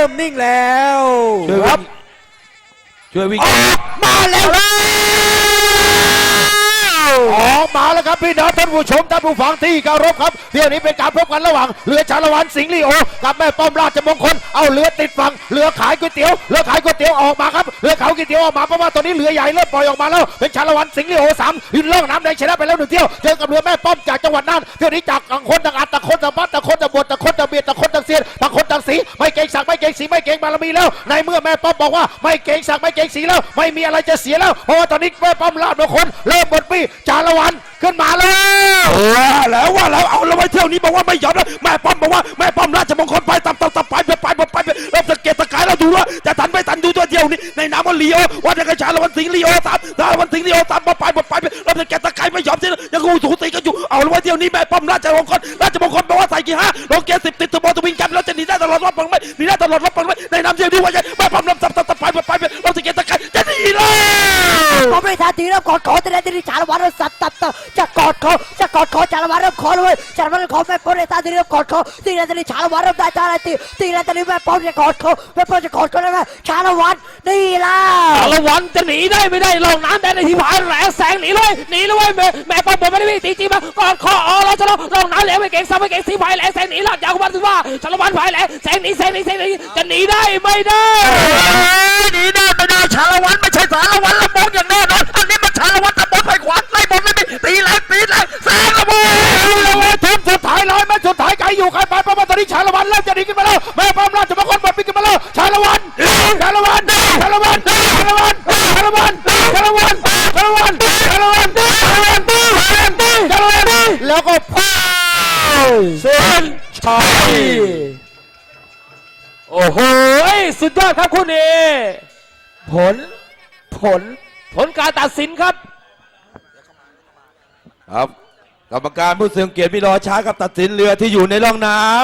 ริ่มนิ่งแล้วช่วยวิ่งช่วยวิ่งมาแล้วออกมาแล้วครับพี่น้องท่านผู้ชมท่านผู้ฟังที่เคารพครับเที่ยวนี้เป็นการพบกันระหว่างเรือชาละวันสิงห์ลีโอกับแม่ป้อมราชมงคลเอาเรือติดฝั่งเรือขายก๋วยเตี๋ยวเรือขายก๋วยเตี๋ยวออกมาครับเรือขายก๋วยเตี๋ยวออกมาเพราะว่าตอนนี้เรือใหญ่เริ่มปล่อยออกมาแล้วเป็นชาละวันสิงห์ลีโอสามยืนล่องน้ำแดงชนะไปแล้วหนึ่งเที่ยวเจอกับเรือแม่ป้อมจากจังหวัดน่านเที่ยวนี้จากต่างคนต่างอัดต่างคนต่างบัดต่างคนต่างบดต่าง คนต่างเบียดต่างคนต่างสียดต่างคนต่างสีไม่เกรงสักไม่เกรงสีไม่เกรงบารมีแล้ว ในเมื่อแม่ป้อมบอกว่าไม่เกรงสักไม่เกรงสีแล้ว ไม่มีอะไรจะเสียแล้วเพราะว่าตอนนี้แม่ป้อมราชมงคลเริ่มหมดปีชาละวันขึ้นมาแล้วแล้วว่าแล้วเอาเราไว้เที่ยวนี้บอกว่าไม่ยอมแล้วแม่ป้อมบอกว่าแม่ป้อมราชมงคลไปตับตับตับไปไปไปไปไปเริ่มสะเก็ดสะกายเราดูว่าจะทันไม่ทันดูตัวเดียวนี้ในนามว่าลีโอว่าจะกระชาละวันสิงห์ลีโอสามชาละวันสิงห์ลีโอสามไปไปไปไปเริ่มสะเก็ดสะกายไม่ยอมเสียยังกูสูสีกันอยู่เอาเราไว้เที่ยวนี้แม่ป้อมราชมงคลราชมงคลบอกว่าใส่กี่ห้าลงเกียร์สิบติดตัวบอลตัววิ่ง หนีได้ตลอดรอบปังไหมหนีได้ตลอดรอบปังไหมในนามเดียวนี้ว่าจะแม่ป้อมรับสับาทีเริ่มกอดคอแต่ในที่ชาละวันเริ่มสัตตัตจะกอดคอจะกอดคอชาละวันเริ่มคอเลยชาละวันเริ่มคอแม่ป้อมในทันทีเริ่มกอดคอตีในที่ชาละวันเริ่มได้ชาละตีตีในที่แม่ป้อมจะกอดคอแม่ป้อมจะกอดคอแล้วแม่ชาละวันนี่ล่ะชาละวันจะหนีได้ไม่ได้ลงน้ำได้ในที่ผานแหลแสงหนีเลยหนีเลยแม่แม่ป้อมผมไม่ได้วิ่งตีจีมากอดคออ๋อเราจะลงลงน้ำแหลไม่เก่งซ้ำไม่เก่งสีผายแหลแสงหนีหลับยาวกว่าสิว่าชาละวันผายแหลแสงหนีแสงหนีแสงหนีจะหนีได้ไม่ได้หนีได้ไม่ได้ชาละวันไม่ใช่สารวันละมงอย่างนั้นี้ ตอนนี้ชาละวันเริ่มจะดีขึ้นมาแล้วแม่ป้อมราชมงคลหมดปีขึ้นมาแล้วชาละวันชาละวันชาละวันชาละวันชาละวันชาละวันชาละวันชาละวันชาละวันชาละวันแล้วก็พ่าเส้นชัยโอ้โหสุดยอดครับคุณเอผลผลผลการตัดสินครับ ครับกรรมการผู้ทรงเกียรติไม่รอช้ากับตัดสินเรือที่อยู่ในร่องน้ำ